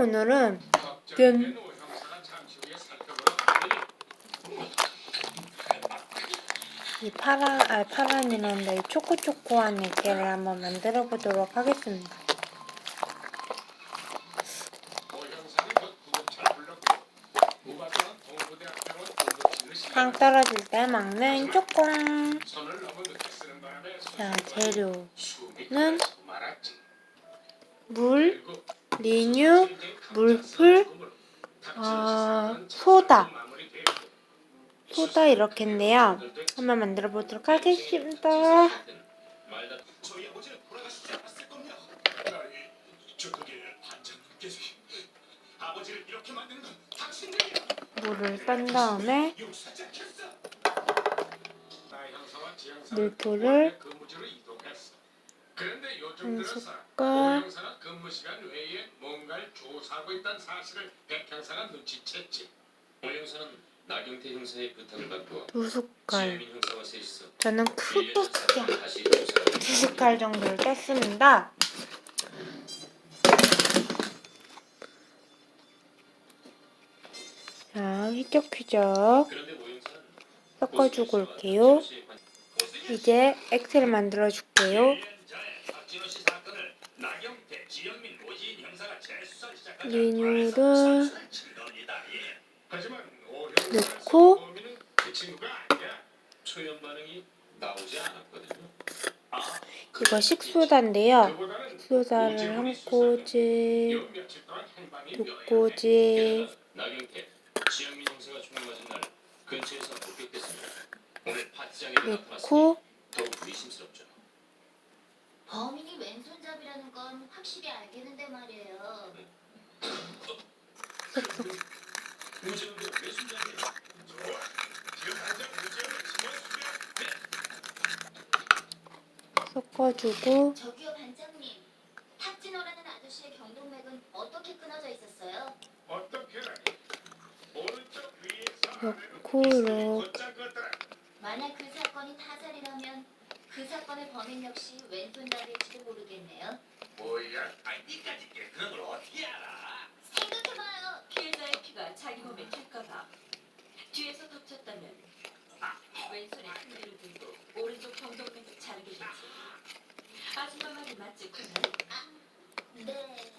오늘은 균이 파란, 아, 파란이란다. 이 초코초코한 액체를 한번 만들어 보도록 하겠습니다. 빵 떨어질 때 먹는 초코. 자, 재료는 물, 리뉴, 물풀, 어, 소다. 소다 이렇게인데요. 한번 만들어 보도록 하겠습니다. 물을 뺀 다음에. 물풀을 한 숟갈 조사하고 있다는 사실을 백 형사가 눈치챘지. 오 형사는 나경태 형사의 부탁을 받고 두 숟갈. 지혜민 형사와 셋이서 저는 1년 크게 전 크게 다시 조사하고 두 숟갈 정도를 떴습니다. 자, 휘적휘적 그런데 오 형사는 섞어주고 올게요. 이제 엑셀을 만들어 줄게요. 전에 박진호 씨 사건을 나경태, 지영민, 오지인 형사가 재수사를 시작하자 리뉴를 넣고 그 나오지 않았거든요. 이거 식소다인데요. 그보다는 소다를 한 꼬집, 행방이 두. 꼬집, 나타났으니 넣고 더욱 의심스럽죠. 범인이 왼손잡이라는 건 확실히 알겠는데 말이에요. 섞어주고 저기요 반장님, 탁진호라는 아저씨의 경동맥은 어떻게 끊어져 있었어요? 넣고 이렇게. 만약 그 사건이 타살이라면 그 사건의 범인 역시 왼손잡이일지도 모르겠네요. 뭐야? 아니 니까지 그런 걸 어떻게 알아? 피해자의 피가 자기 몸에 튈까봐 뒤에서 덮쳤다면 왼손에 큰일을 들고 오른쪽 경동맥을 자르게 되지 아줌마 말이 맞지 코난? 네.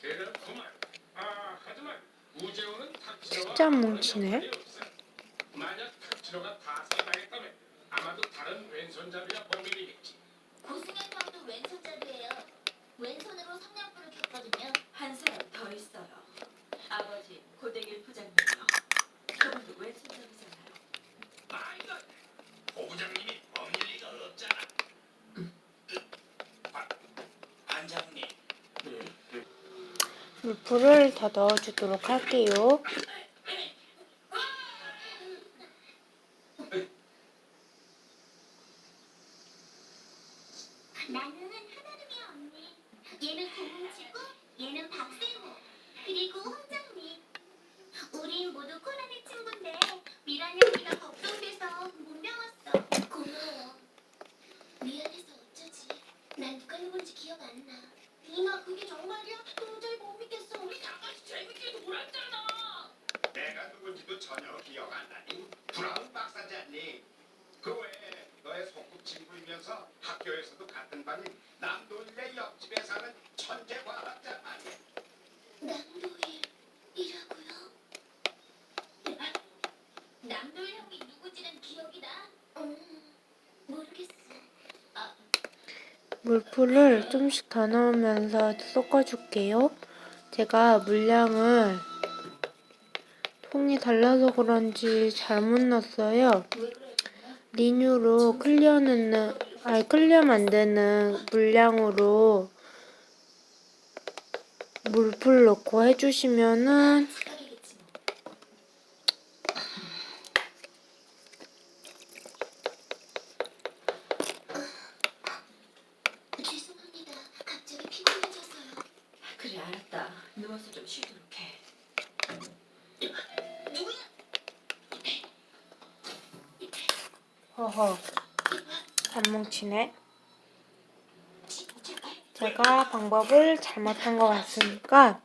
그렇구만. 아, 하지만 우재호는 탁치로와 진짜 뭉치네. 아무런 연관이 없어. 만약 탁치로가 타살당했다면 아마도 다른 왼손잡이가 범인이겠지. 고승현 형도 왼손잡이에요. 왼손으로 성냥불을 켰거든요. 한 사람 더 있어요 아버지 고대길 부장님이요 그분도 왼손잡이잖아요 아이고. 오 부장님이 범일 리가 없잖아. 반- 반장님. 물풀을 더 넣어주도록 할게요. 난 누가 누군지 기억 안 나. 이마 그게 정말이야? 도저히 못 믿겠어. 우리 다 같이 재밌게 놀았잖아. 내가 누군지도 전혀 기억 안 나니? 브라운 박사지 않니? 그 외에 너의 소꿉 친구이면서 학교에서도 같은 반인 남돌래 옆집에 사는 천재 과학자 아니야? 남도일이라고요? 남도일 형이 누구지는 기억이 나? 음, 모르겠어. 아, 물풀을 좀씩 더 넣으면서 섞어줄게요. 제가 물량을 통이 달라서 그런지 잘못 넣었어요. 리뉴로 클리어 넣는, 아니 클리어 만드는 물량으로 물풀 넣고 해주시면은. 그래 알았다 누워서 좀 쉬도록 해 허허. 안 뭉치네. 제가 방법을 잘못한 것 같으니까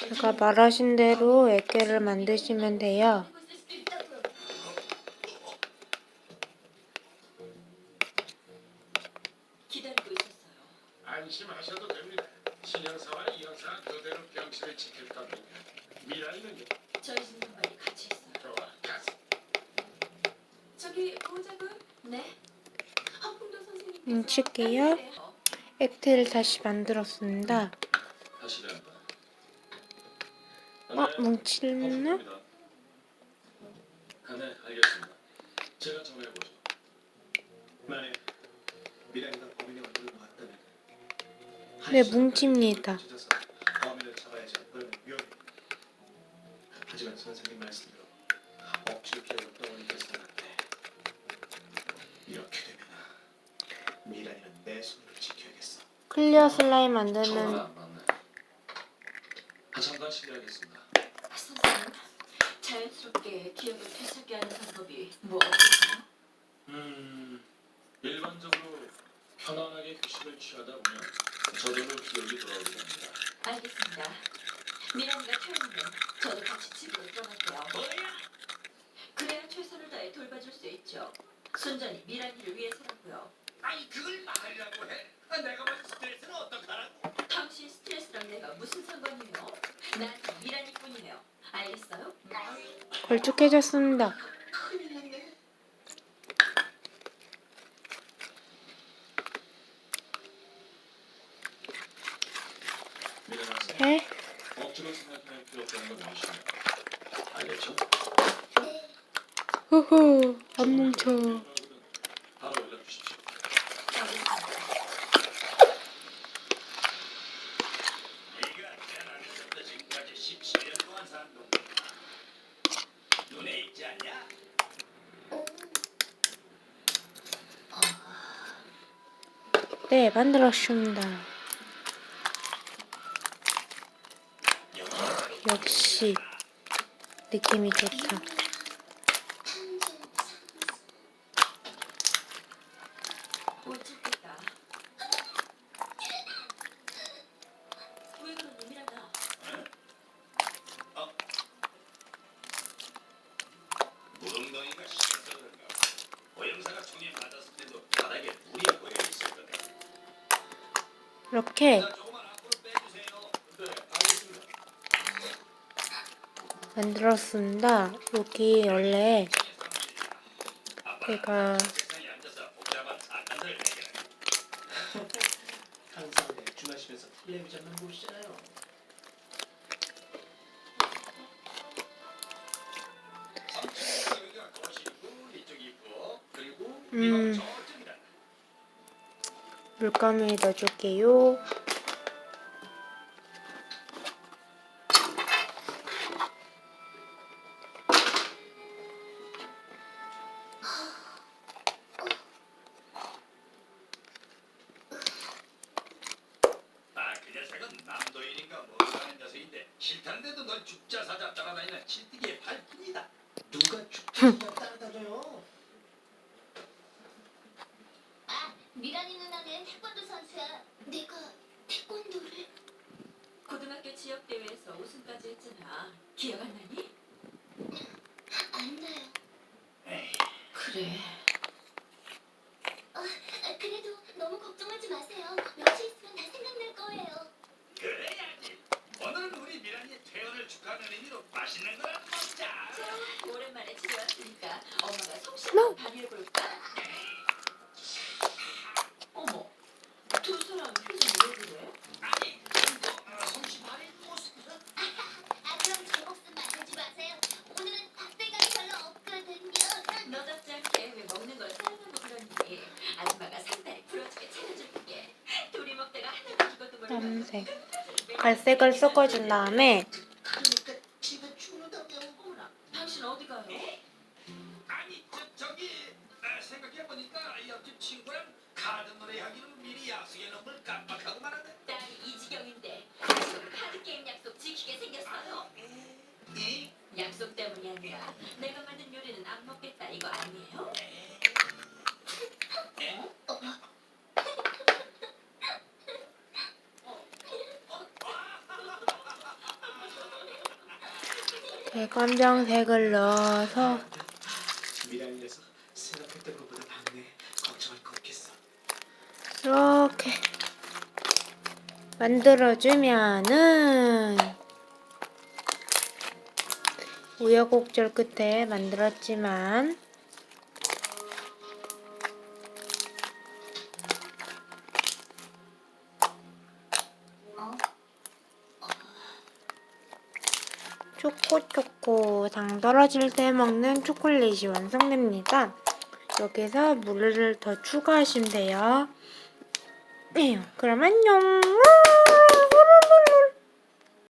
제가 말하신 대로 액괴를 만드시면 돼요. 보호자분? 네. 선생님께서 음, 칠게요. 어, 액트를 다시 만들었습니다. 어, 뭉칠나? 가네, 알겠습니 클리어 슬라임 만드는 잠깐 실례하겠습니다. 선생님, 자연스럽게 기억을 되찾게 하는 방법이 뭐 없을까요? 음, 일반적으로 편안하게 휴식을 취하다 보면 저절로 기억이 돌아오게 됩니다. 알겠습니다. 미란이가 태우면 저도 같이 집으로 떠날게요. 그래야 최선을 다해 돌봐줄 수 있죠. 순전히 미란이를 위해서라고요. 아니 그걸 막으려고 해? 아, 내가 받은 스트레스는 어떡하라고? 당신 스트레스랑 내가 무슨 상관이에요? 나한테 미란이뿐이에요. 알겠어요? 걸쭉해졌습니다. 큰일 났네. 네? 억지로 생각할 필요 없다는 걸 명심해요. 알겠죠? 후후, 안 뭉쳐. 바로 연락 주십시오. 알겠습니다. 네가 태어나면서부터 지금까지 17년 동안 산 돈. 눈에 있지 않냐? 네, 만들었습니다. 역시 느낌이 좋다. 이렇게. 만들었습니다. 여기 원래 제가 음. 물감을 넣어줄게요. 아, 그 싫다는데도 넌 죽자 사자 따라다니는 칠뜨기의 발품이다. 누가 축제가 따라다녀요? 아, 미란이 누나는 태권도 선수야. 내가 태권도를? 고등학교 지역 대회에서 우승까지 했잖아. 기억 안 나니? 안 나요. 그래. 아, 그래도 너무 걱정하지 마세요. 며칠 있으면 다 생각날 거예요. 그래야지. 오늘은 우리 미란이의 퇴원을 축하하는 의미로 맛있는 걸 먹자. 자, 오랜만에 집에 왔으니까 엄마가 솜씨 한번 발휘해볼까? 어머, 두 사람 표정이 왜 그래? 아니, 너 어, 솜씨 발휘 모습은 아, 그럼 제 목숨 만들지 마세요. 오늘은 박대감이 별로 없거든요. 너답지 않게 왜 먹는 걸 사랑하고 그러니 아줌마가 상다리 부러지게 차려줄게 둘이 먹다가 남색. 갈색을 섞어준 다음에 이렇게 검정색을 넣어서 미란이 녀석 생각했던 것보다 밝네. 걱정할 거 없겠어. 이렇게 만들어주면은 우여곡절 끝에 만들었지만 초코초코 당 떨어질 때 먹는 초콜릿이 완성됩니다. 여기서 물을 더 추가하시면 돼요. 에휴, 그럼 안녕.